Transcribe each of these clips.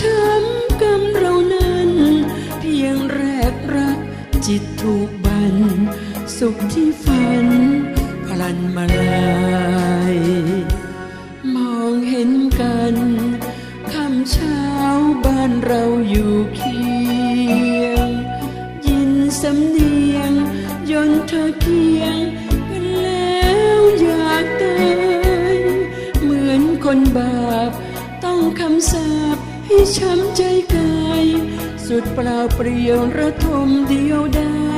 ช้ำกำเรานั้น เพียงแรกรัก จิตถูกบัน สุขที่ฝันพลันมาลาย มองเห็นกันคำเช้าบ้านเราอยู่เคียง ยินสำเนียงยนเธอเคีย ช้ำใจกาย สุดเปล่าเปลี่ยวระทมเดียวได้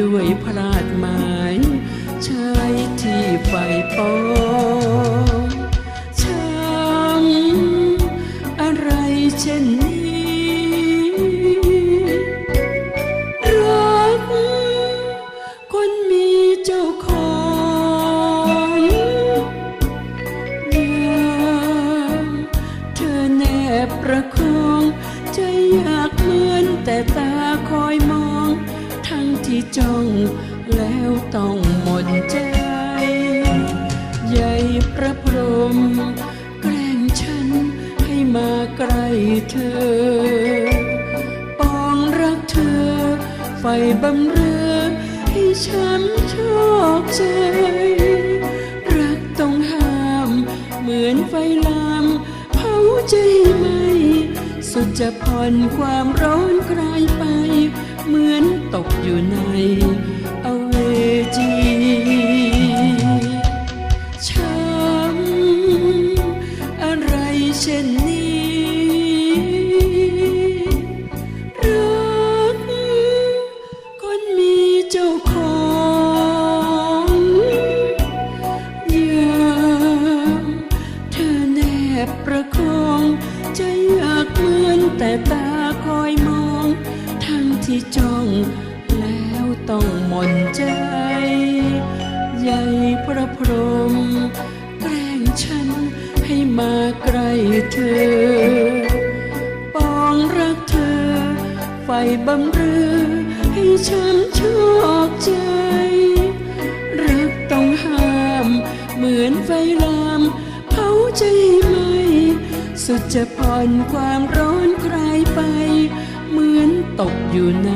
ด้วยพลาดหมายชายที่ไฟ อยมอง ทั้งที่จ้องแล้วต้องหมดใจ ใหญ่พระพรหมแกล้งฉันให้มาใกล้เธอ ปองรักเธอ ไฟบำเรอให้ฉันชอบใจ สุดจะผ่อนความร้อนคลายไป เหมือนตกอยู่ในอเวจีช้ำอะไรเช่น ที่จ้องแล้วต้องหม่นใจ ใหญ่พระพรหมแกล้งฉันให้มาใกล้เธอ ปองรักเธอ ไฟบำเรือ ให้ฉันชอบใจ รักต้องห้าม เหมือนไฟลามเผาใจไหม สุดจะผ่อนความร้อนคลายไป เหมือนตกอยู่ใน